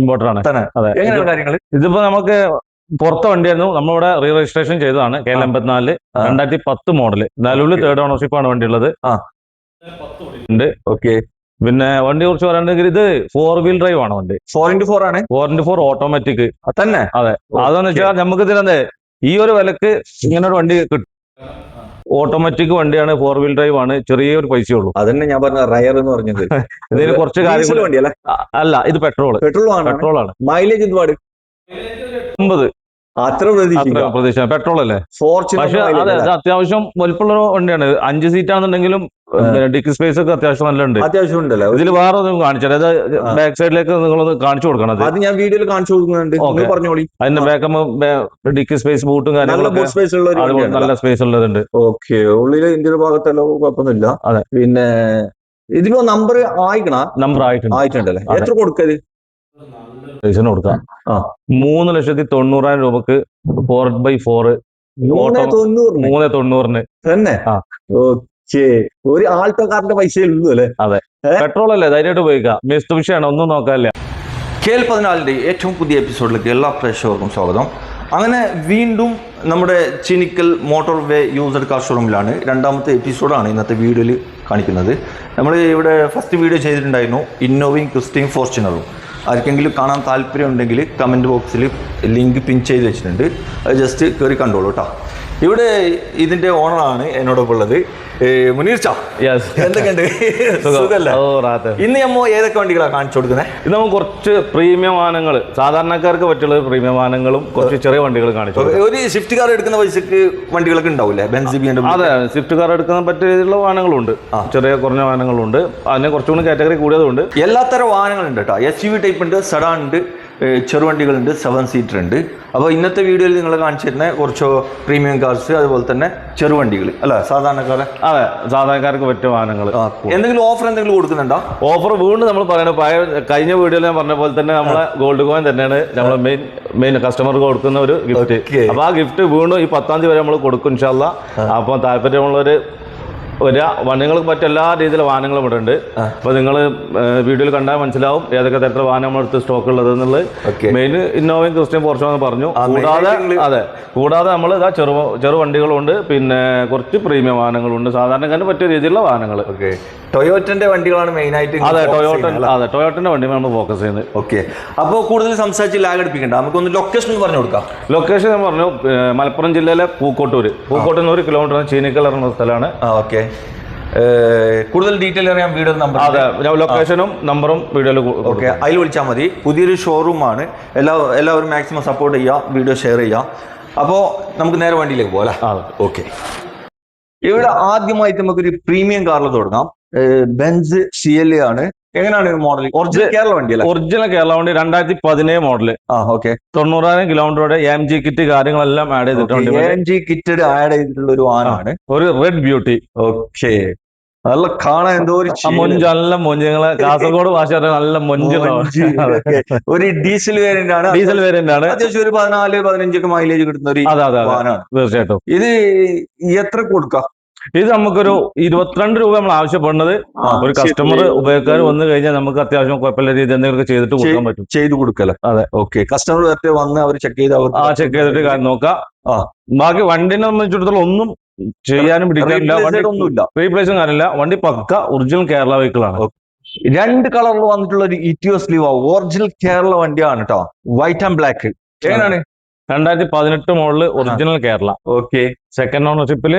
Importer ആണ്. അതെ. ഇതിപ്പോ നമുക്ക് പുറത്തെ വണ്ടിയായിരുന്നു. നമ്മളിവിടെ റീ രജിസ്ട്രേഷൻ ചെയ്തതാണ്. കെ എൽ എൺപത്തിനാല് രണ്ടായിരത്തി പത്ത് മോഡൽ നിലവിൽ തേർഡ് ഓണർഷിപ്പ് ആണ് വണ്ടി ഉള്ളത്. ഉണ്ട്. ഓക്കെ പിന്നെ വണ്ടിയെ കുറിച്ച് പറയുകയാണെങ്കിൽ ഇത് ഫോർ വീൽ ഡ്രൈവ് ആണ് വണ്ടി. ഫോർ ഇന്റു ഫോർ ആണ്? ഫോർ ഇന്റു ഫോർ ഓട്ടോമാറ്റിക് തന്നെ. അതെ. അതെന്ന് വെച്ചാൽ നമുക്ക് ഇതിനെ ഈ ഒരു വിലക്ക് ഇങ്ങനെ ഒരു വണ്ടി കിട്ടും. ഓട്ടോമാറ്റിക് വണ്ടിയാണ് ഫോർ വീൽ ഡ്രൈവ് ആണ് ചെറിയൊരു പൈസയുള്ളൂ. അതന്നെ ഞാൻ പറഞ്ഞ റയർ എന്ന് പറഞ്ഞത്. ഇതിന് കുറച്ച് കാര്യങ്ങൾ അല്ല ഇത് പെട്രോൾ പെട്രോൾ ആണ് പെട്രോൾ ആണ് മൈലേജ് ഒരുപാട് ഒമ്പത്. അത്ര പ്രതീക്ഷ പെട്രോൾ അല്ലേ? പക്ഷെ അതെ? അത്യാവശ്യം വലിപ്പമുള്ള വണ്ടിയാണ്. അഞ്ച് സീറ്റ് ആണെന്നുണ്ടെങ്കിലും ഡിക്കി സ്പേസ് ഒക്കെ അത്യാവശ്യം നല്ല ഉണ്ട് അത്യാവശ്യം ഉണ്ടല്ലോ? ഇതിൽ വേറെ ഒന്നും അതായത് അത് ബാക്ക് സൈഡിലേക്ക് നിങ്ങളൊന്ന് കാണിച്ചു കൊടുക്കണം അത്. ഞാൻ വീഡിയോയിൽ കാണിച്ചു കൊടുക്കുന്നുണ്ട്. പറഞ്ഞോളി. അതിന്റെ ബാക്ക് ഡിക്കി സ്പേസ് ബൂട്ടും വണ്ടിയാണ് നല്ല സ്പേസ് ഉള്ളതുണ്ട്. ഓക്കെ. ഉള്ളിൽ ഇന്ത്യയുടെ ഭാഗത്തല്ലോ കുഴപ്പമൊന്നുമില്ല. അതെ. പിന്നെ ഇതിപ്പോ നമ്പർ ആയിക്കണ? നമ്പർ ആയിട്ടുണ്ട്. ആയിട്ടുണ്ടല്ലേ. എത്ര കൊടുക്കത് പൈസന് കൊടുക്കാം. മൂന്ന് ലക്ഷത്തി തൊണ്ണൂറായിരം രൂപക്ക് ഫോർ ബൈ ഫോർ മൂന്ന് തൊണ്ണൂറിന്? തന്നെ? ഒരു ആൾട്ടോ ആൾട്ടോക്കാരന്റെ പൈസ ഉള്ളൂ അല്ലേ? പെട്രോൾ അല്ലേ? ധൈര്യമായിട്ട് ഉപയോഗിക്കാം. മിസ്തുവിഷയാണ് ഒന്നും നോക്കാനില്ല. കേൾ പതിനാലിന്റെ പതിനാലിന്റെ ഏറ്റവും പുതിയ എപ്പിസോഡിലേക്ക് എല്ലാ പ്രേക്ഷകർക്കും സ്വാഗതം. അങ്ങനെ വീണ്ടും നമ്മുടെ ചിനിക്കൽ മോട്ടോർ വേ യൂസർ കാർ ഷോറൂമിലാണ് രണ്ടാമത്തെ എപ്പിസോഡാണ് ഇന്നത്തെ വീഡിയോയിൽ കാണിക്കുന്നത്. നമ്മൾ ഇവിടെ ഫസ്റ്റ് വീഡിയോ ചെയ്തിട്ടുണ്ടായിരുന്നു ഇന്നോവയും ക്രിസ്റ്റീൻ ഫോർച്യൂണറും. ആർക്കെങ്കിലും കാണാൻ താല്പര്യം ഉണ്ടെങ്കിൽ കമന്റ് ബോക്സിൽ ലിങ്ക് പിൻ ചെയ്ത് വെച്ചിട്ടുണ്ട്. അത് ജസ്റ്റ് കയറി കണ്ടോളൂ കേട്ടോ ഇവിടെ ഇതിന്റെ ഓണറാണ് എന്നോടൊപ്പം ഉള്ളത്. മുനീർ ചാ. എന്തൊക്കെയുണ്ട്? ഇന്ന് നമ്മ ഏതൊക്കെ വണ്ടികളാണ് കാണിച്ചു കൊടുക്കുന്നത് ഇന്ന് നമ്മൾ കുറച്ച് പ്രീമിയം വാഹനങ്ങൾ സാധാരണക്കാർക്ക് പറ്റുള്ള പ്രീമിയം വാഹനങ്ങളും കുറച്ച് ചെറിയ വണ്ടികൾ കാണിച്ചു ഒരു സ്വിഫ്റ്റ് കാർ എടുക്കുന്ന പൈസക്ക് വണ്ടികളൊക്കെ ഉണ്ടാവില്ലേ ബെൻസ് ബി അതെ സ്വിഫ്റ്റ് കാർ എടുക്കുന്ന പറ്റിയ രീതിയിലുള്ള വാഹനങ്ങളുണ്ട്. ചെറിയ കുറഞ്ഞ വാഹനങ്ങളുണ്ട്. അതിന് കുറച്ചുകൂടി കാറ്റഗറി കൂടിയതുണ്ട്. എല്ലാത്തരം വാഹനങ്ങളുണ്ട് കേട്ടോ. എസ് യു വി ടൈപ്പ് ഉണ്ട് സെഡാൻ ഉണ്ട് ചെറുവണ്ടികളുണ്ട് സെവൻ സീറ്റർ ഉണ്ട്. അപ്പോൾ ഇന്നത്തെ വീഡിയോയിൽ നിങ്ങൾ കാണിച്ചു തരുന്ന കുറച്ച് പ്രീമിയം കാർസ് അതുപോലെ തന്നെ ചെറുവണ്ടികൾ. അല്ല സാധാരണക്കാരെ? അതെ സാധാരണക്കാർക്ക് പറ്റിയ വാഹനങ്ങൾ. എന്തെങ്കിലും ഓഫർ എന്തെങ്കിലും കൊടുക്കുന്നുണ്ടോ? ഓഫർ വീണ്ടും നമ്മൾ പറയുന്നത് പഴയ കഴിഞ്ഞ വീഡിയോയിൽ ഞാൻ പറഞ്ഞ പോലെ തന്നെ നമ്മളെ ഗോൾഡ് കോയിൻ തന്നെയാണ് നമ്മൾ മെയിൻ മെയിൻ കസ്റ്റമർക്ക് കൊടുക്കുന്ന ഒരു ഗിഫ്റ്റ് അപ്പോൾ അപ്പൊ ആ ഗിഫ്റ്റ് വീണ്ടും ഈ പത്താം തീയതി വരെ നമ്മൾ കൊടുക്കും ഇൻഷാല്ല അപ്പൊ താല്പര്യമുള്ളവര് ഒരു വനങ്ങൾക്ക് പറ്റിയ എല്ലാ രീതിയിലുള്ള വാഹനങ്ങളും ഇവിടെ ഉണ്ട്. അപ്പൊ നിങ്ങൾ വീഡിയോയിൽ കണ്ടാൽ മനസ്സിലാവും ഏതൊക്കെ തരത്തിലുള്ള വാഹനം നമ്മൾ എടുത്ത് സ്റ്റോക്ക് ഉള്ളത് എന്നുള്ളത്. മെയിൻ ഇന്നോവയും ക്രിസ്ത്യൻ പോർച്ചോ എന്ന് പറഞ്ഞു. കൂടാതെ അതെ കൂടാതെ നമ്മൾ ഇതാ ചെറു ചെറു വണ്ടികളുണ്ട്. പിന്നെ കുറച്ച് പ്രീമിയം വാഹനങ്ങളുണ്ട്. സാധാരണക്കാരന് പറ്റിയ രീതിയിലുള്ള വാഹനങ്ങൾ ഓക്കെ. ടൊയോറ്റന്റെ വണ്ടികളാണ് മെയിൻ ആയിട്ട് അതെ ടൊയോട്ട അതെ ടൊയോട്ടന്റെ വണ്ടി നമ്മൾ ഫോക്കസ് ചെയ്യുന്നത്. ഓക്കെ. അപ്പോൾ കൂടുതൽ സംസാരിച്ച് ലാഗ് അടിപ്പിക്കണ്ട നമുക്കൊന്ന് ലൊക്കേഷൻ പറഞ്ഞു കൊടുക്കാം. ലൊക്കേഷൻ ഞാൻ പറഞ്ഞു മലപ്പുറം ജില്ലയിലെ പൂക്കോട്ടൂര്. പൂക്കോട്ടൂർ നിന്ന് ഒരു കിലോമീറ്റർ ചീനിക്കൽ എന്ന സ്ഥലമാണ്. ഓക്കെ. കൂടുതൽ ഡീറ്റെയിൽ അറിയാം വീഡിയോ നമ്പർ അതെ ലൊക്കേഷനും നമ്പറും വീഡിയോയിൽ ഓക്കെ അതിൽ വിളിച്ചാൽ മതി. പുതിയൊരു ഷോറൂമാണ് എല്ലാ എല്ലാവരും മാക്സിമം സപ്പോർട്ട് ചെയ്യുക വീഡിയോ ഷെയർ ചെയ്യുക അപ്പോൾ നമുക്ക് നേരെ വണ്ടിയിലേക്ക് പോകാം അല്ലേ? ഓക്കെ. ഇവിടെ ആദ്യമായിട്ട് നമുക്കൊരു പ്രീമിയം കാറിൽ തുടങ്ങാം. ബെൻസ് സി എൽ എ ആണ്. എങ്ങനെയാണ് മോഡൽ ഒറിജിനൽ കേരള വണ്ടി അല്ലേ ഒറിജിനൽ കേരള വണ്ടി രണ്ടായിരത്തി പതിനേഴ് മോഡൽ ആ ഓക്കെ തൊണ്ണൂറായിരം കിലോമീറ്ററുടെ എം ജി കിറ്റ് കാര്യങ്ങളെല്ലാം ആഡ് ചെയ്തിട്ടുണ്ട് എ ജി കിറ്റ് ആഡ് ചെയ്തിട്ടുള്ള ഒരു വാഹനമാണ്. ഒരു റെഡ് ബ്യൂട്ടി ഓക്കെ നല്ല കാണാൻ എന്തോ ഒരു മൊഞ്ച് നല്ല മൊഞ്ച്. നിങ്ങളെ കാസർഗോഡ് ഭാഷ നല്ല മൊഞ്ച്. ഒരു ഡീസൽ വേരിയന്റ് ആണ്. ഡീസൽ വേരിയന്റ് ആണ്. അത്യാവശ്യം ഒരു പതിനാല് പതിനഞ്ചൊക്കെ മൈലേജ് കിട്ടുന്ന ഒരു തീർച്ചയായിട്ടും. ഇത് എത്ര കൊടുക്കാം? ഇത് നമുക്കൊരു ഇരുപത്തിരണ്ട് രൂപ നമ്മൾ ആവശ്യപ്പെടുന്നത്. ഒരു കസ്റ്റമർ ഉപയോഗക്കാർ വന്നു കഴിഞ്ഞാൽ നമുക്ക് അത്യാവശ്യം കുഴപ്പമില്ല രീതി എന്തെങ്കിലും ചെയ്തിട്ട് കൊടുക്കാൻ പറ്റും. ചെയ്തു കൊടുക്കല. അതെ. ഓക്കെ. കസ്റ്റമർ നേരത്തെ വന്ന് അവർ ചെക്ക് ചെയ്ത് അവർ ആ ചെക്ക് ചെയ്തിട്ട് കാര്യം നോക്കാം. ആ. ബാക്കി വണ്ടിനെ സംബന്ധിച്ചിടത്തോളം ഒന്നും ചെയ്യാനും പിടിക്കാനില്ല. വണ്ടി ഒന്നുമില്ല റീപ്ലേസും കാര്യമില്ല. വണ്ടി പക്ക ഒറിജിനൽ കേരള വെഹിക്കിൾ ആണ്. രണ്ട് കളറിൽ വന്നിട്ടുള്ള ഒരു ഇറ്റിയോസ് ലീവ് ഓറിജിനൽ കേരള വണ്ടിയാണ് കേട്ടോ വൈറ്റ് ആൻഡ് ബ്ലാക്ക് എങ്ങനെയാണ്? രണ്ടായിരത്തി പതിനെട്ട് model original Kerala. Okay. Second ഓണർഷിപ്പിൽ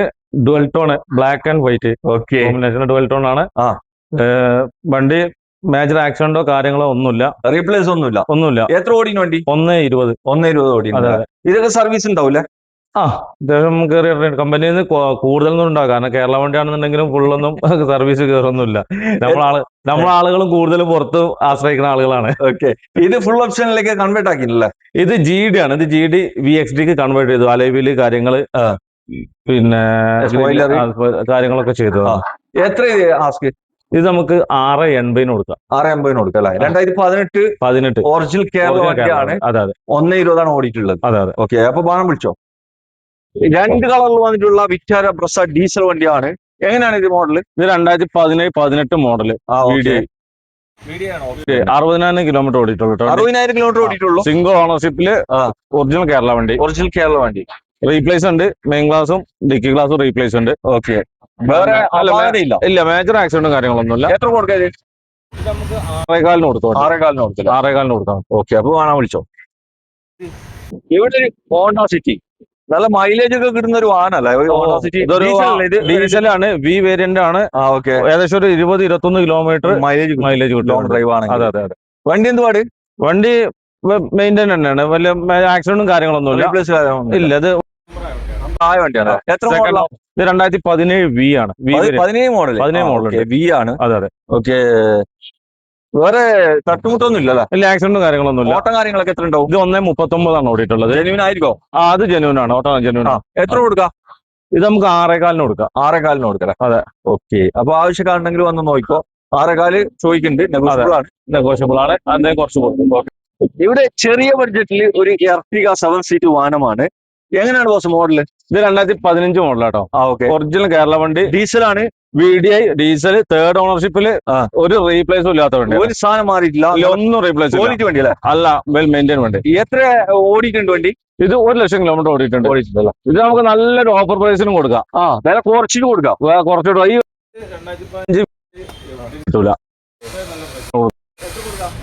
dual tone black and white okay. Dual tone ആണ്. ആ. വണ്ടി മേജർ ആക്സിഡന്റോ കാര്യങ്ങളോ ഒന്നുമില്ല. റീപ്ലേസ് ഒന്നുമില്ല. ഒന്നുമില്ല. എത്ര ഓടിന് വണ്ടി? ഒന്ന് ഇരുപത്. ഒന്നേ ഇരുപത് ഓടി ഇതൊക്കെ സർവീസ് ഉണ്ടാവില്ലേ? ആ അത്യാവശ്യം കയറി കമ്പനിയിൽ നിന്ന് കൂടുതലൊന്നും ഉണ്ടാവും കാരണം കേരള വണ്ടിയാണെന്നുണ്ടെങ്കിലും ഫുള്ളൊന്നും സർവീസ് കയറൊന്നുമില്ല നമ്മളാൾ നമ്മളാളുകളും കൂടുതലും പുറത്ത് ആശ്രയിക്കുന്ന ആളുകളാണ്. ഓക്കെ ഇത് ഫുൾ ഓപ്ഷനിലേക്ക് കൺവേർട്ട് ആക്കിയില്ലേ ഇത് ജി ഡി ആണ്. ഇത് ജി ഡി വി എക്സ് ഡിക്ക് കൺവേർട്ട് ചെയ്തു. അലൈവിൽ കാര്യങ്ങൾ പിന്നെ കാര്യങ്ങളൊക്കെ ചെയ്തു. എത്ര ആസ്ക് ഇത് നമുക്ക് ആറ് എൺപതിന് കൊടുക്കാം. ആറ് എൺപതിന് കൊടുക്കാം അല്ലെ? രണ്ടായിരത്തി പതിനെട്ട് പതിനെട്ട്. ഒറിജിനൽ കേരളമാണ്. അതെ അതെ. ഒന്ന് ഇരുപതാണ് ഓടിയിട്ടുള്ളത്. അതെ അതെ. ഓക്കെ അപ്പൊ ബാണം വിളിച്ചോ? രണ്ട് കളറിൽ വന്നിട്ടുള്ള വിറ്റാര ബ്രസ ഡീസൽ വണ്ടിയാണ്. എങ്ങനെയാണ് ഇത് മോഡൽ ഇത് രണ്ടായിരത്തി പതിനേഴ് പതിനെട്ട് മോഡൽ VDI. അറുപതിനായിരം കിലോമീറ്റർ ഓടിയിട്ടുള്ളൂ അറുപതിനായിരം കിലോമീറ്റർ ഓടിയിട്ടുള്ളൂ? സിംഗിൾ ഓണർഷിപ്പിൽ ഒറിജിനൽ കേരള വണ്ടി. ഒറിജിനൽ കേരള വണ്ടി. റീപ്ലേസ് ഉണ്ട് മെയിൻ ഗ്ലാസും ഡിക്കി ഗ്ലാസും റീപ്ലേസ് ഉണ്ട്. ഓക്കെ. വേറെ അപാകതയില്ല ഇല്ല. മേജർ ആക്സിഡന്റും കാര്യങ്ങളൊന്നുമില്ല. എത്ര കൊടുക്കാത് ആറേകാലിന് കൊടുത്തു? ആറേകാലിന് കൊടുത്തില്ല. ആറേകാലിന് കൊടുത്താൽ ഓക്കെ അപ്പൊ കാണാൻ വിളിച്ചോ? ഇവിടെ ഒരു ഹോണ്ട സിറ്റി നല്ല മൈലേജ് ഒക്കെ കിട്ടുന്ന ഒരു ഇതൊരു ഡീസലാണ് വി വേരിയന്റ് ആണ്. ഏകദേശം ഒരു ഇരുപത് ഇരുപത്തൊന്ന് കിലോമീറ്റർ മൈലേജ് മൈലേജ് കിട്ടും. ഡ്രൈവ് അതെ ആണെങ്കിൽ. അതെ അതെ വണ്ടി എന്ത് പാട്? വണ്ടി മെയിന്റൈൻ തന്നെയാണ്. വലിയ ആക്സിഡന്റും കാര്യങ്ങളൊന്നും ഇല്ല പ്ലസ് ഇല്ല അത് ആയ വണ്ടിയാണ്? എത്ര ഇത് രണ്ടായിരത്തി പതിനേഴ് വി ആണ്. പതിനേഴ് മോഡൽ പതിനേഴ് മോഡൽ 17 model ഉണ്ട്. വി ആണ്. അതെ അതെ. ഓക്കെ വേറെ തട്ടുമുട്ടൊന്നും ഇല്ലല്ലേ? വലിയ ആക്സിഡന്റും കാര്യങ്ങളൊന്നും ഇല്ല. ഓട്ടം കാര്യങ്ങളൊക്കെ എത്ര ഉണ്ടാവും? ഇത് ഒന്നേ മുപ്പത്തൊമ്പതാണ് ഓടിയിട്ടുള്ളത്? ജെനുവിൻ ആയിരിക്കോ? ആ അത് ജെനുവിൻ ആണ്. ഓട്ടോ ജെനുവിൻ ആ എത്ര കൊടുക്കാം? ഇത് നമുക്ക് ആറേകാലിന് കൊടുക്കാം. ആറേകാലിന് കൊടുക്കാം അതെ. ഓക്കെ. അപ്പൊ ആവശ്യക്കാരുണ്ടെങ്കിൽ വന്ന് നോക്കിക്കോ. ആറേകാൽ ചോദിക്കുന്നുണ്ട്. negotiable ആണ്. നെഗോഷ്യബിൾ ആണ്. അതിനെ കുറച്ച് കൊടുക്കും. ഇവിടെ ചെറിയ ബഡ്ജറ്റിൽ ഒരു എർട്ടിക സെവൻ സീറ്റ് വാഹനമാണ്. എങ്ങനെയാണ് ബോസ് മോഡൽ? ഇത് രണ്ടായിരത്തി പതിനഞ്ച് മോഡലാട്ടോ ഒറിജിനൽ കേരള വണ്ടി. ഡീസലാണ് V D I diesel third ഓണർഷിപ്പിൽ ആ. ഒരു റീപ്ലേസും ഇല്ലാത്ത വണ്ടി ഒരു സാധനം മാറിയിട്ടില്ല. ഒന്നും റീപ്ലേസ് ക്വാളിറ്റി വണ്ടി അല്ലേ അല്ല വെൽ മെയിന്റൈൻ വണ്ടി. എത്ര ഓടിയിട്ടുണ്ട് വണ്ടി? ഇത് ഒരു ലക്ഷം കിലോമീറ്റർ ഓടിയിട്ടുണ്ട്. ഓടിയിട്ടുണ്ടല്ലോ ഇത് നമുക്ക് നല്ലൊരു ഓഫർ പ്രൈസിനും കൊടുക്കാം. ആ വില കുറച്ചിട്ട് കൊടുക്കാം. കുറച്ചിട്ട് ഈ കിട്ടൂല.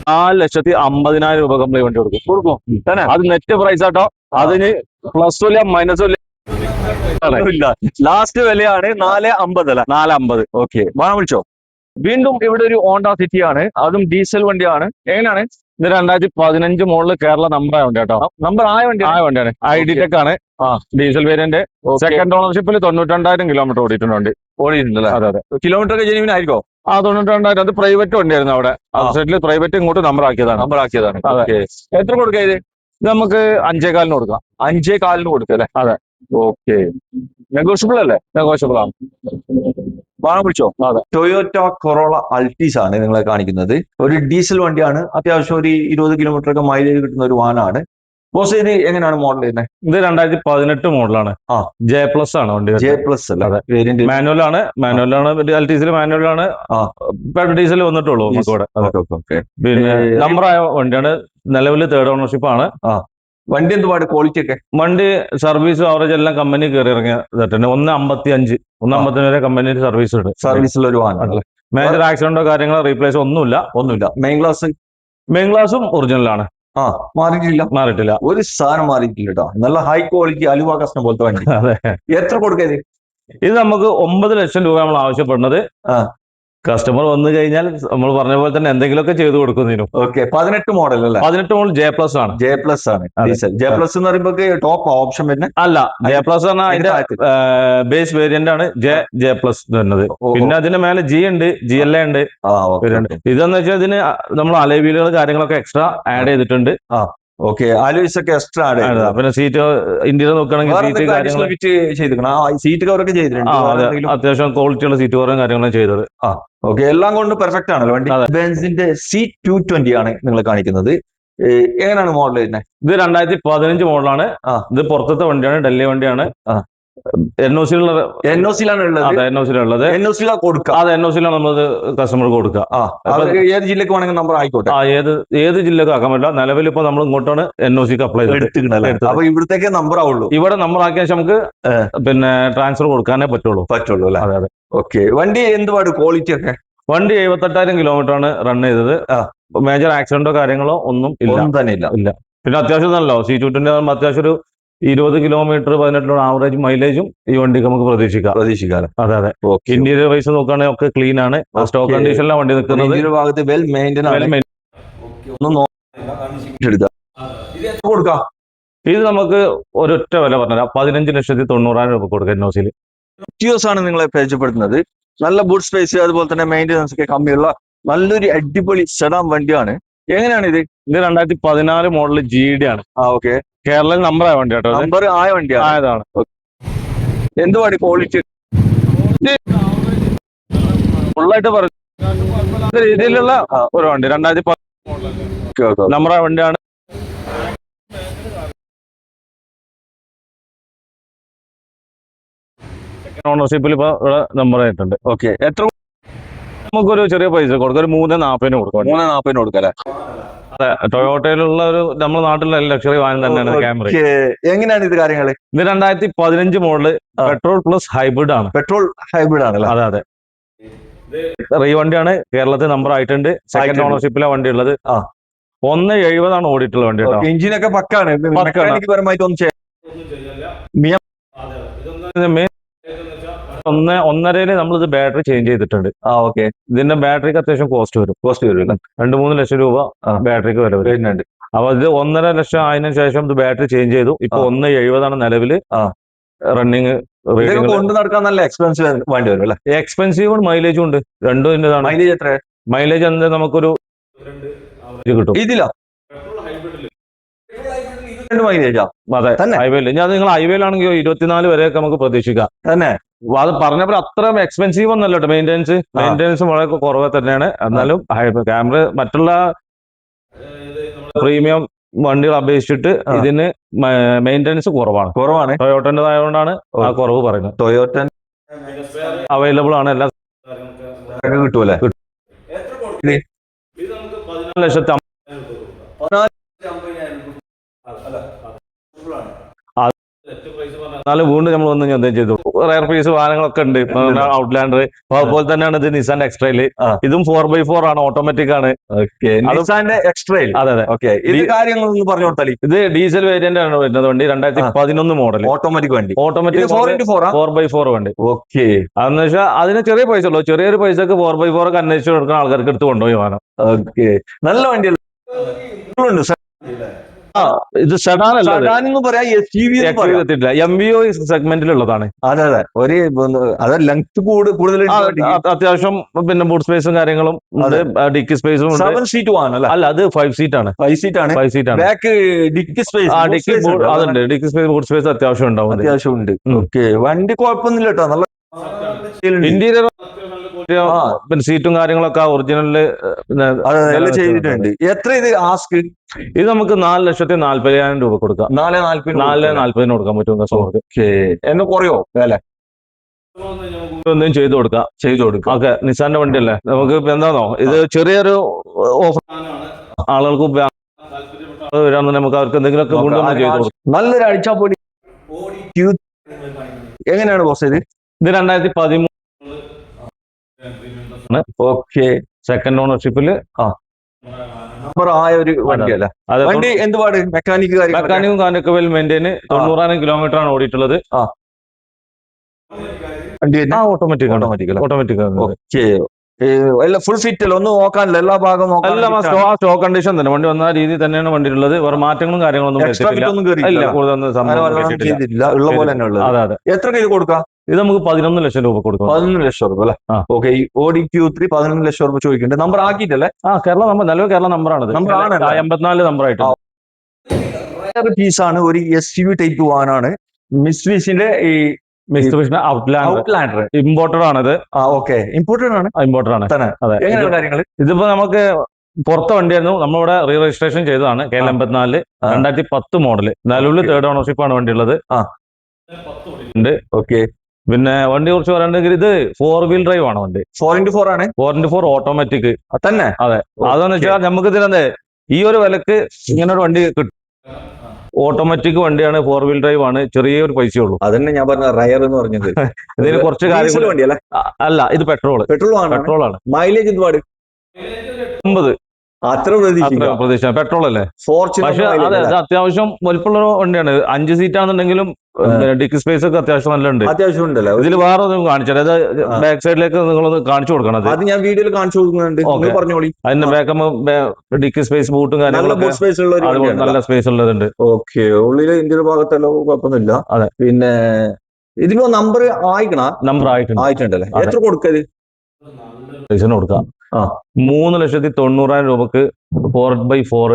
നാല് ലക്ഷത്തി അമ്പതിനായിരം രൂപ കമ്പനി വണ്ടി കൊടുക്കും. കൊടുക്കും. തന്നെ? അത് നെറ്റ് പ്രൈസ് ആട്ടോ. അതിന് പ്ലസ് ഇല്ല മൈനസും ഇല്ല. ലാസ്റ്റ് വിലയാണ് നാല് അമ്പത് അല്ല നാല് അമ്പത്. ഓക്കെ വേണം വിളിച്ചോ. വീണ്ടും ഇവിടെ ഒരു ഓണ്ട സിറ്റി ആണ്. അതും ഡീസൽ വണ്ടിയാണ്. എങ്ങനെയാണ്? ഇത് രണ്ടായിരത്തി പതിനഞ്ച് മോളിൽ കേരള നമ്പർ ആയ വണ്ടി കേട്ടോ നമ്പർ ആയ വണ്ടി ആയ വണ്ടിയാണ്. ഐ ഡി ടെക് ആണ്. ആ. ഡീസൽ വേരിയന്റ് സെക്കൻഡ് ഓണർഷിപ്പിൽ തൊണ്ണൂറ്റിരണ്ടായിരം കിലോമീറ്റർ ഓടിയിട്ടുണ്ട് വണ്ടി. ഓടിയിട്ടുണ്ടല്ലേ അതെ അതെ. കിലോമീറ്റർ ഒക്കെ ജെനുവിൻ ആയിരിക്കും? ആ തൊണ്ണൂറ്റിരണ്ടായിരം. അത് പ്രൈവറ്റ് വണ്ടിയായിരുന്നു അവിടെ. സൈഡിൽ പ്രൈവറ്റ് ഇങ്ങോട്ട് നമ്പർ ആക്കിയതാണ്. നമ്പർ ആക്കിയതാണ്. അതെ. എത്ര കൊടുക്കുക ഇത്? നമുക്ക് അഞ്ചേ കാലിന് കൊടുക്കാം. അഞ്ചേ കാലിന് കൊടുക്കുക അല്ലേ? അതെ. ഓക്കെ. നെഗോഷ്യബിൾ അല്ലേ നെഗോഷ്യബിൾ ആണ് വാങ്ങാൻ വിളിച്ചോ അതെ. ടൊയോറ്റ കൊറോള അൾട്ടീസ് ആണ് നിങ്ങളെ കാണിക്കുന്നത്. ഒരു ഡീസൽ വണ്ടിയാണ്. അത്യാവശ്യം ഒരു ഇരുപത് കിലോമീറ്റർ ഒക്കെ മൈലേജ് കിട്ടുന്ന ഒരു വാനാണ്. ബോസ് ഇത് എങ്ങനെയാണ് മോഡൽ ചെയ്യുന്നത്? ഇത് രണ്ടായിരത്തി പതിനെട്ട് മോഡലാണ്. ആ. ജെ പ്ലസ് ആണ് വണ്ടി ജെ പ്ലസ് അല്ലേ? അതെ. വേരിയന്റ് മാനുവൽ ആണ്. മാനുവൽ ആണ്. അൾട്ടീസിൽ മാനുവൽ ആണ്. ആ. ഡീസൽ വന്നിട്ടുള്ളൂ നമുക്ക് ഇവിടെ. പിന്നെ നമ്പറായ നമ്പർ ആയ വണ്ടിയാണ്. നിലവിൽ തേർഡ് ഓണർഷിപ്പ് ആണ്. വണ്ടി എന്ത് പാട്? ക്വാളിറ്റി ഒക്കെ. വണ്ടി സർവീസ് അവറേജ് എല്ലാം കമ്പനി കയറി ഇറങ്ങിയ ഒന്ന് അമ്പത്തി അഞ്ച് ഒന്ന് അമ്പത്തി അമ്പത്തിന് വരെ കമ്പനി സർവീസ് ഉണ്ട്. സർവീസിൽ ഒരു വാഹനം. മേജർ ആക്സിഡന്റോ കാര്യങ്ങളോ റീപ്ലേസ് ഒന്നുമില്ല. ഒന്നുമില്ല മെയിൻ ഗ്ലാസ് മെയിൻ ഗ്ലാസും ഒറിജിനൽ ആണ്. ആ മാറിയിട്ടില്ല. മാറിയിട്ടില്ല. ഒരു സാധനം മാറിയിട്ടില്ല കേട്ടോ. നല്ല ഹൈ ക്വാളിറ്റി അലുവ കഷ്ണം പോലത്തെ വണ്ടി. അതെ. എത്ര കൊടുക്കരുത് ഇത്? നമുക്ക് ഒമ്പത് ലക്ഷം രൂപ നമ്മൾ ആവശ്യപ്പെടുന്നത്. കസ്റ്റമർ വന്നു കഴിഞ്ഞാൽ നമ്മൾ പറഞ്ഞ പോലെ തന്നെ എന്തെങ്കിലുമൊക്കെ ചെയ്തു കൊടുക്കുന്നതിനും. ഓക്കെ പതിനെട്ട് മോഡൽ അല്ലേ? പതിനെട്ട് മോഡൽ ജെ പ്ലസ് ആണ്. ജെ പ്ലസ് ആണ്. ജെ പ്ലസ് എന്ന് പറയുമ്പോൾ ടോപ്പ് ഓപ്ഷൻ പിന്നെ അല്ല ജെ പ്ലസ് പറഞ്ഞാൽ അതിന്റെ ബേസ് വേരിയന്റ് ആണ് ജെ ജെ പ്ലസ് വരുന്നത്. പിന്നെ അതിന്റെ മേലെ ജി ഉണ്ട് ജി എൽ എ ഉണ്ട്. ഇതെന്ന് വെച്ചാൽ ഇതിന് നമ്മൾ അലവീലുകൾ കാര്യങ്ങളൊക്കെ എക്സ്ട്രാ ആഡ് ചെയ്തിട്ടുണ്ട്. ഓക്കെ ആലോചിച്ച് ഒക്കെ എക്സ്ട്രാ പിന്നെ സീറ്റ് ഇന്ത്യയിൽ നോക്കുകയാണെങ്കിൽ സീറ്റ് കാര്യങ്ങൾ ചെയ്തിരിക്കണം? ആ സീറ്റ് കവർ ഒക്കെ ചെയ്തിട്ടുണ്ട്. അത്യാവശ്യം ക്വാളിറ്റിയുള്ള സീറ്റ് കവറും കാര്യങ്ങളും ചെയ്തത്. ഓക്കെ എല്ലാം കൊണ്ട് പെർഫെക്റ്റ് ആണല്ലോ. വണ്ടി ബെൻസിന്റെ സി ടു ട്വന്റി ആണ് നിങ്ങൾ കാണിക്കുന്നത്. എങ്ങനെയാണ് മോഡൽ വരുന്നത്? ഇത് രണ്ടായിരത്തി പതിനഞ്ച് മോഡലാണ് ഇത് പുറത്തത്തെ വണ്ടിയാണ് ഡൽഹി വണ്ടിയാണ്. എൻ ഒ സിയിലുള്ള എൻ ഒ സിയിലാണ് ഉള്ളത് അതെ എൻ ഒ സിയിലുള്ളത്. എൻ ഒ സിയിലാണ് കൊടുക്കുക അതെ എൻ ഒ സിയിലാണ് നമ്മൾ കസ്റ്റമർക്ക് കൊടുക്കുക ആ ഏത് ജില്ലക്ക് വേണമെങ്കിൽ നമ്പർ ആയിക്കോട്ടെ. ആ ഏത് ഏത് ജില്ലക്ക് ആക്കാൻ പറ്റില്ല. നിലവിൽ ഇപ്പൊ നമ്മൾ ഇങ്ങോട്ടാണ് എൻ ഒ സിക്ക് അപ്ലൈ ചെയ്തത്. അപ്പൊ ഇവിടത്തേക്ക് നമ്പർ ആവുള്ളൂ. ഇവിടെ നമ്പർ ആക്കിയ ശേഷം നമുക്ക് പിന്നെ ട്രാൻസ്ഫർ കൊടുക്കാനേ പറ്റുള്ളൂ. പറ്റുള്ളൂ അല്ലേ? അതെ അതെ. ഓക്കെ. വണ്ടി എന്തുപാട് ക്വാളിറ്റി ഒക്കെ? വണ്ടി എഴുപത്തെട്ടായിരം കിലോമീറ്റർ ആണ് റൺ ചെയ്തത്. മേജർ ആക്സിഡന്റോ കാര്യങ്ങളോ ഒന്നും ഇല്ല. ഒന്നും തന്നെ ഇല്ല. പിന്നെ അത്യാവശ്യം നല്ലോ സി ടൂറ്റിന്റെ അത്യാവശ്യം ഒരു ഇരുപത് കിലോമീറ്റർ പതിനെട്ടിലോ ആവറേജ് മൈലേജും ഈ വണ്ടിക്ക് നമുക്ക് പ്രതീക്ഷിക്കാം. പ്രതീക്ഷിക്കാം. അതെ അതെ. ഇന്റീരിയർ വൈസ് നോക്കുകയാണെങ്കിൽ ഒക്കെ ക്ലീൻ ആണ്. സ്റ്റോക്ക്. കണ്ടീഷനിലാണ് വണ്ടി നിൽക്കുന്നത്. വെൽ കൊടുക്കാം? ഇത് നമുക്ക് ഒരൊറ്റ വില പറഞ്ഞുതരാം. പതിനഞ്ച് ലക്ഷത്തി തൊണ്ണൂറായിരം രൂപ കൊടുക്കാം നോസിൽ ആണ് നിങ്ങളെ പരിചയപ്പെടുത്തുന്നത്. നല്ല ബൂട്ട് സ്പേസ് അതുപോലെ തന്നെ മെയിന്റെനൻസ് ഒക്കെ കമ്മിയുള്ള നല്ലൊരു അടിപൊളി സെഡാം വണ്ടിയാണ്. എങ്ങനെയാണ് ഇത് ഇത് രണ്ടായിരത്തി പതിനാല് മോഡൽ ജി ഡി ആണ്. ആ ഓക്കെ. കേരള നമ്പർ ആയ വണ്ടി കേട്ടോ നമ്പർ ആയ വണ്ടി ആയതാണ്. എന്ത് പാടി ക്വാളിറ്റി ഫുള്ളായിട്ട് പറഞ്ഞു രീതിയിലുള്ള ഒരു വണ്ടി. രണ്ടായിരത്തി നമ്പർ ആയ വണ്ടിയാണ്. ഓണർഷിപ്പിൽ ഇപ്പൊ ഇവിടെ നമ്പർ ആയിട്ടുണ്ട്. ഓക്കെ. എത്ര നമുക്കൊരു ചെറിയ പൈസ കൊടുക്കാം. ഒരു മൂന്ന് നാൽപ്പതിന് കൊടുക്കാം മൂന്ന് നാപ്പതിന് കൊടുക്കല്ലേ അതെ ടൊയോട്ടയിലുള്ള ഒരു നമ്മുടെ നാട്ടിലെ ലക്ഷറി വാഹനം തന്നെയാണ് ക്യാമറ ഓക്കേ. എങ്ങനെയാണ് ഇത് കാര്യങ്ങൾ ഇത് രണ്ടായിരത്തി പതിനഞ്ച് മോഡൽ പെട്രോൾ പ്ലസ് ഹൈബ്രിഡ് ആണ്. പെട്രോൾ ഹൈബ്രിഡ് ആണല്ലേ അതെ അതെ. റീ വണ്ടിയാണ്. കേരളത്തിൽ നമ്പർ ആയിട്ടുണ്ട്. സെക്കൻഡ് ഓണർഷിപ്പിലാണ് ഓണർഷിപ്പിലെ വണ്ടി ഉള്ളത് ആ. ഒന്ന് എഴുപതാണ് ഓടിയിട്ടുള്ള വണ്ടി എഞ്ചിനൊക്കെ പക്കാണ്. പക്കാണ്. മെയിൻ പരമായിട്ട് ഒന്നും ഒന്നരയിൽ നമ്മളിത് ബാറ്ററി ചേഞ്ച് ചെയ്തിട്ടുണ്ട്. ആ ഓക്കെ ഇതിന്റെ ബാറ്ററിക്ക് അത്യാവശ്യം കോസ്റ്റ് വരും. കോസ്റ്റ് വരും രണ്ട് മൂന്ന് ലക്ഷം രൂപ ബാറ്ററിക്ക് വരെ വരും. വരുന്നുണ്ട്. അപ്പൊ ഇത് ഒന്നര ലക്ഷം ആയതിനു ശേഷം ഇത് ബാറ്ററി ചേഞ്ച് ചെയ്തു. ഇപ്പൊ. ഒന്ന് എഴുപതാണ് നിലവിൽ. ആ. റണ്ണിങ് കൊണ്ട് നടക്കാൻ നല്ല എക്സ്പെൻസീവ് വേണ്ടി വരും അല്ലേ? എക്സ്പെൻസീവ് മൈലേജും ഉണ്ട്. രണ്ടും ഇന്നതാണ് മൈലേജ് എത്ര മൈലേജ് എന്താ നമുക്കൊരു കിട്ടും. ഇതിലോ? മൈലേജാ അതെ? ഹൈവേയിൽ ഞാൻ നിങ്ങൾ ഹൈവേയിലാണെങ്കിൽ ഇരുപത്തിനാല് വരെയൊക്കെ നമുക്ക് പ്രതീക്ഷിക്കാം. തന്നെ? അപ്പൊ അത് പറഞ്ഞപ്പോൾ അത്ര എക്സ്പെൻസീവ് ഒന്നല്ല കേട്ടോ മെയിന്റെനൻസ് മെയിന്റെനൻസ് വളരെ കുറവ് തന്നെയാണ്. എന്നാലും ക്യാമറ മറ്റുള്ള പ്രീമിയം വണ്ടികൾ അപേക്ഷിച്ചിട്ട്. ഇതിന് മെയിന്റെനൻസ് കുറവാണ്. കുറവാണ്. ടൊയോട്ടന്റെതായതുകൊണ്ടാണ് ആ കുറവ് പറയുന്നത്. ടൊയോട്ട അവൈലബിൾ ആണ് എല്ലാ കിട്ടൂലേ ലക്ഷത്തി എന്നാലും വീണ്ടും നമ്മൾ വന്ന് ഞാൻ ചെയ്തു. റയർ പീസ് വാഹനങ്ങളൊക്കെ ഉണ്ട്. ഔട്ട്ലാൻഡർ അതുപോലെ തന്നെയാണ് ഇത് നിസാൻ എക്സ്ട്രയിൽ ഇതും ഫോർ ബൈ ഫോർ ആണ് ഓട്ടോമാറ്റിക് ആണ്. നിസാന്റെ എക്സ്ട്രയിൽ അതെ അതെ. ഓക്കെ ഇത് പറഞ്ഞു ഇത് ഡീസൽ വേരിയന്റ് ആണ് വരുന്നത് വണ്ടി രണ്ടായിരത്തി പതിനൊന്ന് മോഡൽ ഓട്ടോമാറ്റിക് വണ്ടി. ഓട്ടോമാറ്റിക് ഫോർ ഇന്റു ഫോറാ ഫോർ ബൈ ഫോർ വണ്ടി. ഓക്കെ അതെന്ന് വെച്ചാൽ അതിന് ചെറിയ പൈസ ഉള്ളൂ. ചെറിയൊരു പൈസക്ക് ഫോർ ബൈ ഫോർ ഒക്കെ അന്വേഷിച്ച് കൊടുക്കുന്ന ആൾക്കാർക്ക് എടുത്ത് കൊണ്ടുപോയി വാഹനം ഓക്കെ നല്ല വണ്ടിയല്ലേ? ഇത് സെഡാൻ അല്ല സഡാൻ എന്ന് പറയാ എസ് യു വി എത്തിയിട്ടില്ല എം വി ഒ സെഗ്മെന്റിലുള്ളതാണ് അതെ അതെ. ഒരു അത് ലെങ്ത് കൂട് കൂടുതൽ അത്യാവശ്യം പിന്നെ ബൂട്ട് സ്പേസും കാര്യങ്ങളും ഡിക്കി സ്പേസും ഉണ്ട്. സെവൻ സീറ്റ് ആണ് അല്ല? അത് ഫൈവ് സീറ്റ് ആണ്. ഫൈവ് സീറ്റ് ആണ്. ഫൈവ് സീറ്റ് ആണ്. ബാക്ക് ഡിക്കി സ്പേസ് ആ ഡിക്കി അതുണ്ട്. ഡിക്കി സ്പേസ് ബൂട്ട് സ്പേസ് അത്യാവശ്യം ഉണ്ടാവും. അത്യാവശ്യം ഉണ്ട്. ഓക്കെ വണ്ടി കുഴപ്പമൊന്നുമില്ല കേട്ടോ. നല്ല ഇന്റീരിയർ സീറ്റും കാര്യങ്ങളൊക്കെ ഒറിജിനലിൽ ചെയ്തിട്ടുണ്ട്. എത്ര ഇത് ആസ്ക് ഇത് നമുക്ക് നാല് ലക്ഷത്തി നാല്പതിനായിരം രൂപ കൊടുക്കാം. നാല് നാല്പത് നാല് നാല്പതിന് കൊടുക്കാൻ പറ്റും കസ്റ്റമർക്ക് ഓക്കെ. എന്നെ കുറയോ? അല്ലെ? ഒന്നും ചെയ്തു കൊടുക്കാം. ചെയ്തു കൊടുക്കാം. ഓക്കെ നിസാന്റെ വണ്ടി അല്ലേ നമുക്ക് എന്താണോ ഇത് ചെറിയൊരു ഓഫർ ആളുകൾക്ക് വരാന്ന് നമുക്ക് അവർക്ക് എന്തെങ്കിലുമൊക്കെ വീണ്ടും ഒന്ന് ചെയ്തു കൊടുക്കാം. നല്ലൊരു അടിച്ചാപ്പൊടി. എങ്ങനെയാണ് ബോസ് ഇത്? ഇത് രണ്ടായിരത്തി പതിമൂന്ന് ഓക്കെ. സെക്കൻഡ് ഓണർഷിപ്പിൽ നമ്പർ ആയ ഒരു വണ്ടി അല്ല? വണ്ടി വണ്ടി എന്തുപാട് മെക്കാനിക് മെക്കാനിക്കും കാനൊക്കെ വെൽ മെയിന്റൈന് തൊണ്ണൂറായിരം കിലോമീറ്റർ ആണ് ഓടിയിട്ടുള്ളത്. വണ്ടി ആ ഓട്ടോമാറ്റിക് ഓട്ടോമാറ്റിക് ഓട്ടോമാറ്റിക് ഓക്കെ. എല്ലാം ഫുൾ ഫിറ്റ് ഒന്നും നോക്കാനില്ല എല്ലാ ഭാഗം എല്ലാം ആ സ്റ്റോ- ആ കണ്ടീഷൻ തന്നെ. വണ്ടി വന്ന രീതി തന്നെയാണ് വണ്ടി ഉള്ളത് വേറെ മാറ്റങ്ങളും കാര്യങ്ങളൊന്നും എക്സ്ട്രാ. ഫിറ്റ് ഒന്നും ഇല്ല കയറി കൂടുതൽ സംഭവം. ഉള്ള പോലെ തന്നെ ഉള്ളത്. അതെ അതെ. എത്ര കയ്യിൽ കൊടുക്കാം? ഇത് നമുക്ക് പതിനൊന്ന് ലക്ഷം രൂപ കൊടുക്കും പതിനൊന്ന് ലക്ഷം രൂപ അല്ലേ. ഓക്കെ ഈ ഓടി ക്യൂ ത്രീ പതിനൊന്ന് ലക്ഷം രൂപ ചോദിക്കുന്നുണ്ട് നമ്പർ ആക്കിയിട്ടല്ലേ? ആ കേരള നമ്പർ നിലവിൽ കേരള നമ്പറാണ് ആണല്ലേ? എൺപത്തിനാല് നമ്പർ ആയിട്ട് ആണ് ഒരു എസ് യു ടൈപ്പ് വാഹനമാണ് മിസ് വിസിന്റെ ഈ മിക്സ് ഔട്ട്ലാൻഡർ ഔട്ട്ലാൻഡ് ഔട്ട്ലാൻഡർ ഇമ്പോർട്ടഡ് ആണ് ഇത് ഓക്കെ. ഇമ്പോർട്ടഡ് ആണ്? ഇമ്പോർട്ടഡ് ആണ്. തന്നെ. എങ്ങനെയാണ് കാര്യങ്ങൾ ഇതിപ്പോ നമുക്ക് പുറത്തെ വണ്ടിയായിരുന്നു. നമ്മളിവിടെ റീ രജിസ്ട്രേഷൻ ചെയ്തതാണ്. K L. എൺപത്തിനാല്. രണ്ടായിരത്തി പത്ത് മോഡൽ നിലവിൽ തേർഡ് ഓണർഷിപ്പ് ആണ് വണ്ടി ഉള്ളത് ആ. ഉണ്ട്. ഓക്കെ. പിന്നെ വണ്ടി കുറിച്ച് പറയുകയാണെങ്കിൽ ഇത് ഫോർ വീൽ ഡ്രൈവ് ആണ് വണ്ടി. ഫോർ ഇന്റു ഫോർ ആണ്? ഫോർ ഇന്റു ഫോർ ഓട്ടോമാറ്റിക് തന്നെ? അതെ. അതെന്ന് വെച്ചാൽ നമുക്ക് ഇതിനെ ഈ ഒരു വിലക്ക് ഇങ്ങനെ ഒരു വണ്ടി കിട്ടും. ഓട്ടോമാറ്റിക് വണ്ടിയാണ് ഫോർ വീൽ ഡ്രൈവ് ആണ് ചെറിയൊരു പൈസ ഉള്ളൂ അതന്നെ ഞാൻ പറഞ്ഞ റയർ എന്ന് പറഞ്ഞത്. ഇതിന് കുറച്ച് കാര്യങ്ങൾ അല്ല ഇത് പെട്രോൾ പെട്രോൾ ആണ് പെട്രോൾ ആണ്. മൈലേജ് എന്തുപാട് ഒമ്പത് അത്ര പ്രതീക്ഷ പെട്രോൾ അല്ലേ? പക്ഷെ അതെ അത്യാവശ്യം വലിപ്പമുള്ള വണ്ടിയാണ്. അഞ്ച് സീറ്റ് ആണെന്നുണ്ടെങ്കിലും ഡിക്കി സ്പേസ് ഒക്കെ അത്യാവശ്യം നല്ല ഉണ്ട് അത്യാവശ്യം ഉണ്ടല്ലോ? ഇതിൽ വേറെ ഒന്നും കാണിച്ചാൽ അത് ബാക്ക് സൈഡിലേക്ക് നിങ്ങളൊന്ന് കാണിച്ചു കൊടുക്കണം അത്. അത് ഞാൻ വീഡിയോയിൽ കാണിച്ചു കൊടുക്കുന്നുണ്ട്. നിങ്ങൾ. പറഞ്ഞോളി. അതിന്റെ ബാക്ക് ഡിക്കി സ്പേസ് ബൂട്ടും അതുപോലെ നല്ല സ്പേസ് ഉള്ളതുണ്ട്. ഓക്കെ. ഉള്ളിൽ ഇന്ത്യ ഭാഗത്തല്ല കുഴപ്പമൊന്നുമില്ല. അതെ. പിന്നെ ഇതിപ്പോ നമ്പർ ആയിക്കണ? നമ്പർ ആയിട്ടുണ്ട്. ആയിട്ടുണ്ടല്ലേ. എത്ര കൊടുക്കരുത് പൈസന് കൊടുക്കാം. ആ. മൂന്ന് ലക്ഷത്തി തൊണ്ണൂറായിരം രൂപക്ക് ഫോർ ബൈ ഫോർ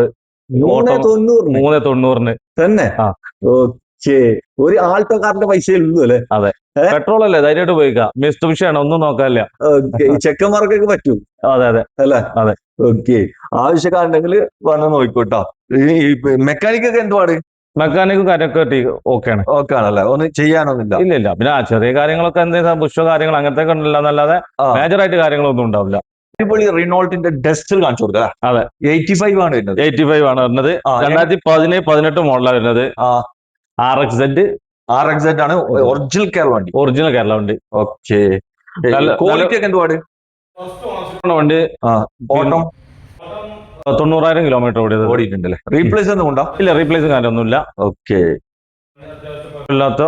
മൂന്ന് തൊണ്ണൂറിന്? തന്നെ. ഓക്കെ. ഒരു ആൾട്ടോക്കാരന്റെ പൈസ ഉള്ളൂ അല്ലെ? പെട്രോൾ അല്ലേ? ധൈര്യമായിട്ട് ഉപയോഗിക്കാം. മിസ്റ്റ് വിഷയമാണ് ഒന്നും നോക്കാനില്ല. ഓക്കെ. ചെക്കന്മാർക്കൊക്കെ പറ്റൂ? അതെ അതെ. അല്ലെ? അതെ. ഓക്കെ. ആവശ്യക്കാരുണ്ടെങ്കിൽ വന്ന് നോക്കിക്കോട്ടോ. ഈ മെക്കാനിക് ഒക്കെ എന്തുപാട് മെക്കാനിക്കും കാര്യമൊക്കെ ഓക്കെയാണ് ഓക്കെ ആണല്ലേ ഒന്നും ചെയ്യാനൊന്നുമില്ല. ഇല്ല ഇല്ല പിന്നെ ചെറിയ കാര്യങ്ങളൊക്കെ എന്തെങ്കിലും പുഷ്പ കാര്യങ്ങൾ അങ്ങനത്തെ ഒക്കെ ഉണ്ടല്ലോ എന്നല്ലാതെ ആ. മേജർ ആയിട്ട് കാര്യങ്ങളൊന്നും ഉണ്ടാവില്ല. അടിപൊളി റിനോൾട്ടിന്റെ ഡസ്റ്റർ കാണിച്ചു കൊടുക്കുക അതെ. എയ്റ്റി ഫൈവ് ആണ് വരുന്നത്. എയ്റ്റി ഫൈവ് ആണ് വരുന്നത്. ആ, രണ്ടായിരത്തി പതിനേഴ് പതിനെട്ട് മോഡലാണ് വരുന്നത്. R X Z R X Z ആണ് ഒറിജിനൽ കേരള വണ്ടി. ഒറിജിനൽ കേരള വണ്ടി. ഓക്കെ. ക്വാളിറ്റി ഒക്കെ എന്തുപാട് വണ്ടി. ഓട്ടം. തൊണ്ണൂറായിരം കിലോമീറ്റർ ഓടിയത്. ഓടിയിട്ടുണ്ടല്ലേ. റീപ്ലേസ് ഒന്നും ഉണ്ടോ? ഇല്ല റീപ്ലേസ് കാര്യമൊന്നുമില്ല. ഓക്കെ. ഇല്ലാത്ത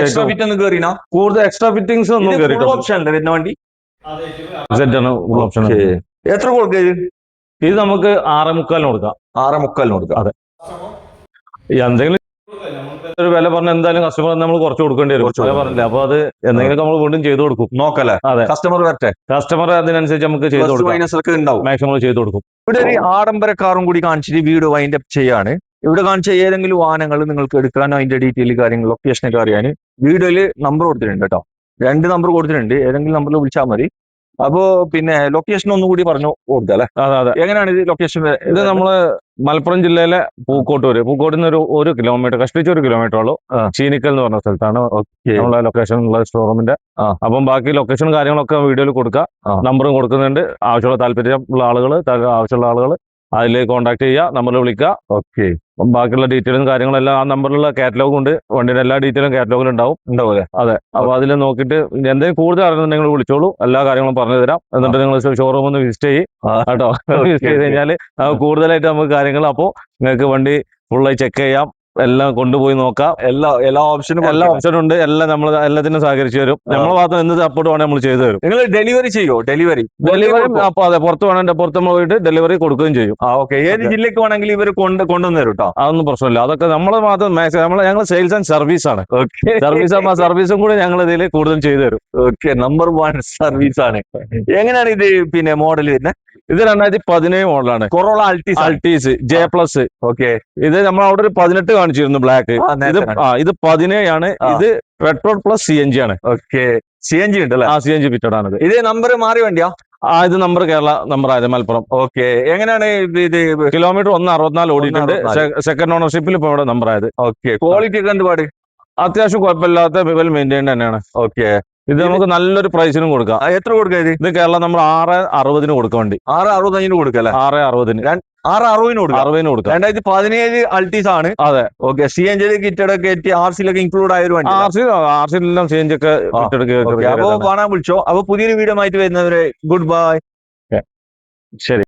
എക്സ്ട്രാ ഫിറ്റ് ഒന്നും കേറിനാ? കൂടുതൽ എക്സ്ട്രാ ഫിറ്റിംഗ്സ് ഒന്നും കയറിയിട്ടില്ല ഓപ്ഷൻ അല്ലേ വരുന്ന വണ്ടി? Full option. എത്ര കൊടുക്കുക ഇത് ഇത് നമുക്ക് ആറേ മുക്കാലിന് കൊടുക്കാം. ആറ് മുക്കാലിന് കൊടുക്കാം. അതെ. എന്തെങ്കിലും ഒരു വില പറഞ്ഞ എന്തായാലും കസ്റ്റമർ നമ്മൾ കുറച്ച് കൊടുക്കേണ്ടി വരും. വില പറഞ്ഞില്ല? അപ്പൊ അത് എന്തെങ്കിലും നമ്മൾ വീണ്ടും ചെയ്തു കൊടുക്കും. നോക്കല്ലേ? അതെ. കസ്റ്റമർ വരട്ടെ. കസ്റ്റമർ അതിനനുസരിച്ച് നമുക്ക് ചെയ്തു കൊടുക്കും. മാക്സിമം ചെയ്തു കൊടുക്കും. ഇവിടെ ഒരു ആഡംബര കാറും കൂടി കാണിച്ചിട്ട് വീട് വൈൻഡ് അപ്പ് ചെയ്യാണ്. ഇവിടെ കാണിച്ച ഏതെങ്കിലും വാഹനങ്ങൾ നിങ്ങൾക്ക് എടുക്കാനോ അതിന്റെ ഡീറ്റെയിൽ കാര്യങ്ങൾ ലൊക്കേഷനൊക്കെ അറിയാൻ വീഡിയോയിൽ നമ്പർ കൊടുത്തിട്ടുണ്ട് കേട്ടോ. രണ്ട് നമ്പർ കൊടുത്തിട്ടുണ്ട്. ഏതെങ്കിലും നമ്പറിൽ വിളിച്ചാൽ മതി. അപ്പോ പിന്നെ ലൊക്കേഷൻ ഒന്നും കൂടി പറഞ്ഞു കൊടുക്കുക അല്ലെ? അതെ അതെ. എങ്ങനെയാണ് ഇത് ലൊക്കേഷൻ ഇത് നമ്മൾ മലപ്പുറം ജില്ലയിലെ പൂക്കോട്ടൂര് പൂക്കോട്ടിൽ നിന്ന് ഒരു ഒരു കിലോമീറ്റർ കഷ്ടിച്ച് ഒരു കിലോമീറ്റർ ഉള്ളൂ. ചീനിക്കൽ എന്ന് പറഞ്ഞ സ്ഥലത്താണ് ഓക്കെ നമ്മളെ ലൊക്കേഷൻ ഉള്ള ഷോറൂമിന്റെ അപ്പം ബാക്കി ലൊക്കേഷൻ കാര്യങ്ങളൊക്കെ വീഡിയോയിൽ കൊടുക്കുക നമ്പറും കൊടുക്കുന്നുണ്ട്. ആവശ്യമുള്ള താല്പര്യമുള്ള ആളുകൾ ആവശ്യമുള്ള ആളുകൾ അതിൽ കോൺടാക്ട് ചെയ്യുക നമ്പറിൽ വിളിക്കുക. ഓക്കെ ബാക്കിയുള്ള ഡീറ്റെയിലും കാര്യങ്ങളെല്ലാം ആ നമ്പറിലുള്ള കാറ്റലോഗ് ഉണ്ട്. വണ്ടിയുടെ എല്ലാ ഡീറ്റെയിലും കാറ്റലോഗിൽ ഉണ്ടാവും. ഉണ്ടാവും അതെ. അപ്പൊ അതിൽ നോക്കിയിട്ട് എന്തെങ്കിലും കൂടുതൽ അറിയുന്നുണ്ടെങ്കിൽ വിളിച്ചോളൂ. എല്ലാ കാര്യങ്ങളും പറഞ്ഞു തരാം. എന്നിട്ട് നിങ്ങൾ ഷോറൂം ഒന്ന് വിസിറ്റ് ചെയ്യും. കേട്ടോ? വിസിറ്റ് ചെയ്ത് കഴിഞ്ഞാൽ കൂടുതലായിട്ട് നമുക്ക് കാര്യങ്ങൾ അപ്പോൾ നിങ്ങൾക്ക് വണ്ടി ഫുള്ളായി ചെക്ക് ചെയ്യാം. എല്ലാം കൊണ്ടുപോയി നോക്കാം. എല്ലാ എല്ലാ ഓപ്ഷനും എല്ലാ ഓപ്ഷനും ഉണ്ട്. എല്ലാം നമ്മൾ എല്ലാത്തിനും സഹകരിച്ചു തരും. നമ്മളെ ഭാഗത്ത് എന്ത് സപ്പോർട്ട് വേണേ നമ്മൾ ചെയ്തു തരും. നിങ്ങൾ ഡെലിവറി ചെയ്യോ? ഡെലിവറി ഡെലിവറി അപ്പൊ അതെ പുറത്ത് വേണേ പുറത്ത് നമ്മൾ പോയിട്ട് ഡെലിവറി കൊടുക്കുകയും ചെയ്യും. ആ ഓക്കെ ഏത് ജില്ലക്ക് വേണമെങ്കിലും ഇവർ കൊണ്ട് കൊണ്ടുവന്നു തരും കേട്ടോ അതൊന്നും പ്രശ്നമില്ല. അതൊക്കെ നമ്മളെ മാത്രം മാക്സിമം നമ്മൾ ഞങ്ങൾ സെയിൽസ് ആൻഡ് സർവീസ് ആണ്. ഓക്കെ സർവീസ് ആ സർവീസും കൂടി ഞങ്ങൾ ഇതിൽ കൂടുതൽ ചെയ്തു തരും. ഓക്കെ നമ്പർ വൺ സർവീസ് ആണ്. എങ്ങനെയാണ് ഇത് പിന്നെ മോഡൽ വരുന്നത് ഇത് രണ്ടായിരത്തി പതിനേഴ് മോഡലാണ് Corolla Altis Altis J plus okay ഇത് നമ്മൾ അവിടെ ഒരു പതിനെട്ട് കാണിച്ചിരുന്നു ബ്ലാക്ക് ഇത് ആ ഇത് പതിനേഴാണ്. ആണ് ഇത് petrol plus C N G ആണ്. ഓക്കെ. സി എൻ ജി ഉണ്ടല്ലേ? ആ സി എൻ ജി ഫിറ്റഡ് ഇതേ നമ്പർ മാറി വണ്ടിയാ? ആ ഇത് നമ്പർ കേരള നമ്പർ ആയത് മലപ്പുറം. ഓക്കെ. എങ്ങനെയാണ് ഇത് കിലോമീറ്റർ ഒന്ന് അറുപത്തിനാല് ഓടിയിട്ടുണ്ട്. സെക്കൻഡ് ഓണർഷിപ്പിൽ ഇപ്പൊ ഇവിടെ നമ്പർ ആയത്. ഓക്കെ. ക്വാളിറ്റി ഒക്കെ എന്തുപാട് അത്യാവശ്യം കുഴപ്പമില്ലാത്ത വെൽ മെയിന്റൈൻഡ് തന്നെയാണ്. ഓക്കെ. ഇത് നമുക്ക് നല്ലൊരു പ്രൈസിനും കൊടുക്കാം. എത്ര കൊടുക്കാം ഇത്? കേരള നമ്മൾ ആറ് അറുപതിന് കൊടുക്കാൻ വേണ്ടി. ആറ് അറുപത്തഞ്ചിന് കൊടുക്കുക അല്ലേ? ആറ് അറുപതിന്. ആറ് അറുപതിന് കൊടുക്കും. അറുപതിന് കൊടുക്കും. രണ്ടായിരത്തി പതിനേഴ് അൾട്ടീസ് ആണ്. അതെ. Okay C N G kitted ഒക്കെ എത്തി ആർ സിയിലൊക്കെ ഇൻക്ലൂഡ് ആയ ഒരു വണ്ടി ആർ സി ആർ സിയിലെല്ലാം സി ഒക്കെ ജി ഒക്കെ അപ്പൊ കാണാൻ വിളിച്ചോ. അപ്പൊ പുതിയൊരു വീഡിയോ ആയിട്ട് വരുന്നവരെ ഗുഡ് ബൈ ശരി.